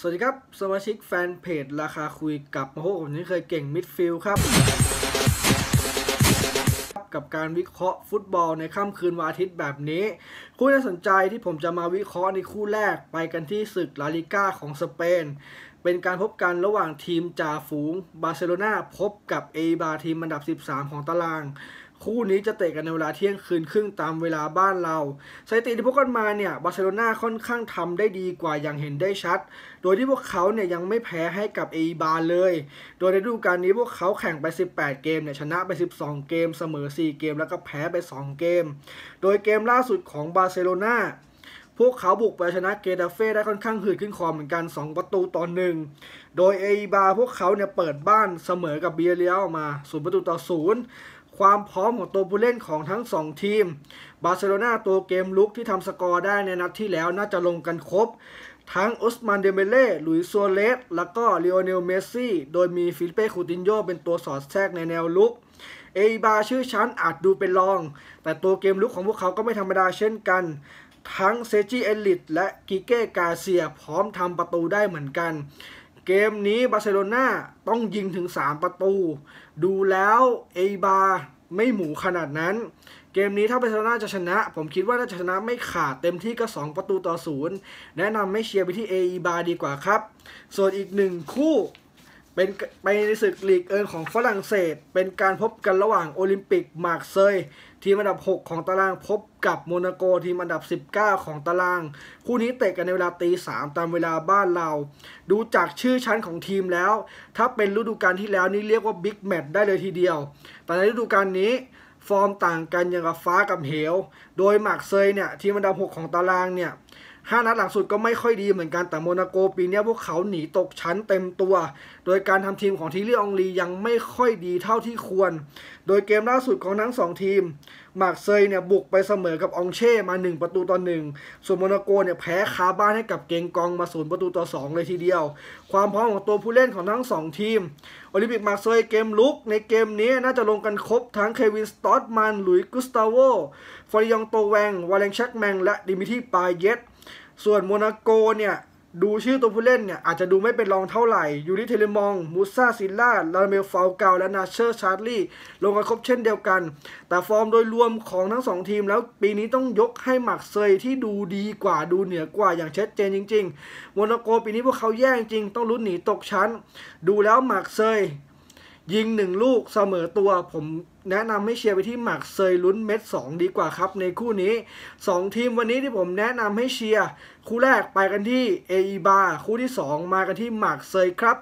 สวัสดีครับ สมาชิกแฟนเพจราคาคุยกับมาโฮผมนี่เคยเก่งมิดฟิลด์ครับ กับการวิเคราะห์ฟุตบอลในค่ำคืนวันอาทิตย์แบบนี้ คู่น่าสนใจที่ผมจะมาวิเคราะห์ในคู่แรกไปกันที่ศึกลาลิก้าของสเปน เป็นการพบกันระหว่างทีมจ่าฝูงบาร์เซโลนาพบกับเอบาทีมอันดับ 13 ของตาราง คู่นี้จะเตะกันในเวลาเที่ยงคืนครึ่งตามเวลาบ้านเราสถิติที่พบกันมาเนี่ยบาร์เซโลนาค่อนข้างทำได้ดีกว่าอย่างเห็นได้ชัด โดยที่พวกเขาเนี่ยยังไม่แพ้ให้กับเอบาเลย โดยในฤดูกาลนี้พวกเขาแข่งไป 18 เกมเนี่ยชนะไป 12 เกม เสมอ 4 เกม แล้วก็แพ้ไป 2 เกม โดยเกมล่าสุดของบาร์เซโลนาพวกเขาบุกไปชนะเกตาเฟ่ได้ค่อนข้างหืดขึ้นคอเหมือนกัน 2 ประตูต่อหนึ่ง โดยเอบาพวกเขาเนี่ยเปิดบ้านเสมอกับเบียเรียลมา 0 ประตูต่อ 0 ความพร้อมของตัวผู้เล่นของทั้ง 2 ทีม บาร์เซโลนาตัวเกมลุกที่ทำสกอร์ได้ในนัดที่แล้วน่าจะลงกันครบ ทั้งอุสมานเดเมเล่หลุยส์ซัวเรสแล้วก็เลโอเนลเมสซี่ โดยมีฟิลิเป้คูตินโยเป็นตัวสอดแทรกในแนวลุก เอบาชื่อชั้นอาจดูเป็นรอง แต่ตัวเกมลุกของพวกเขาก็ไม่ธรรมดาเช่นกันทั้งเซจิเอลิตและกิเก้กาเซียพร้อมทำประตูได้เหมือนกัน เกมนี้บาร์เซโลนาต้องยิงถึง 3 ประตู ดูแล้วเอบาไม่หมูขนาดนั้น เกมนี้ถ้าบาร์เซโลนาจะชนะ ผมคิดว่าน่าจะชนะไม่ขาดเต็มที่ก็ 2 ประตูต่อศูนย์แนะนำไม่เชียร์ไปที่เอบาดีกว่าครับ ส่วนอีกหนึ่งคู่ เป็นไปในศึกลีกเอินของฝรั่งเศส เป็นการพบกันระหว่างโอลิมปิกมาร์เซยทีมอันดับ 6 ของตารางพบกับโมนาโกทีมอันดับ 19 ของตาราง คู่นี้เตะกันในเวลาตีสามตามเวลาบ้านเรา ดูจากชื่อชั้นของทีมแล้ว ถ้าเป็นฤดูกาลที่แล้วนี่เรียกว่าบิ๊กแมตช์ได้เลยทีเดียว แต่ในฤดูกาลนี้ฟอร์มต่างกันอย่างกับฟ้ากับเหว โดยมาร์เซยเนี่ยทีมอันดับ 6 ของตารางเนี่ย ห้านัดหลังสุดก็ไม่ค่อยดีเหมือนกันแต่โมนาโกปีนี้พวกเขาหนีตกชั้นเต็มตัว โดยการทำทีมของทีเรียองลียังไม่ค่อยดีเท่าที่ควร โดยเกมล่าสุดของทั้งสองทีมมาร์กเซยเนี่ยบุกไปเสมอกับองเช่มา 1 ประตูต่อหนึ่งส่วนโมนาโกเนี่ยแพ้คาบ้านให้กับเกงกองมาศูนย์ประตูต่อ 2 เลยทีเดียว ความพร้อมของตัวผู้เล่นของทั้ง 2 ทีม โอลิมปิกมาร์กเซยเกมลุกในเกมนี้น่าจะลงกันครบทั้งเควินสตอตมันหลุยกุสตาโวฟอริยองโตแวงวาเลนชักแมงและดิมิทีปายเยตส่วนโมนาโกเนี่ย ดูชื่อตัวผู้เล่นเนี่ยอาจจะดูไม่เป็นรองเท่าไหร่ ยูริเทเลมอง มูซาซิลล่า ลาเมลฟาวเกาและนาเชอร์ชาร์ลีลงกันครบเช่นเดียวกัน แต่ฟอร์มโดยรวมของทั้งสองทีมแล้วปีนี้ต้องยกให้หมักเซยที่ดูดีกว่าดูเหนือกว่าอย่างชัดเจนจริงๆโมนาโกปีนี้พวกเขาแย่จริง ต้องลุ้นหนีตกชั้น ดูแล้วหมักเซย ยิงหนึ่งลูกเสมอตัว ผมแนะนำให้เชียร์ไปที่หมักเซยลุ้นเม็ด 2 ดีกว่าครับในคู่นี้ 2 ทีมวันนี้ที่ผมแนะนำให้เชียร์ คู่แรกไปกันที่เออีบาคู่ที่ 2 มากันที่หมักเซยครับ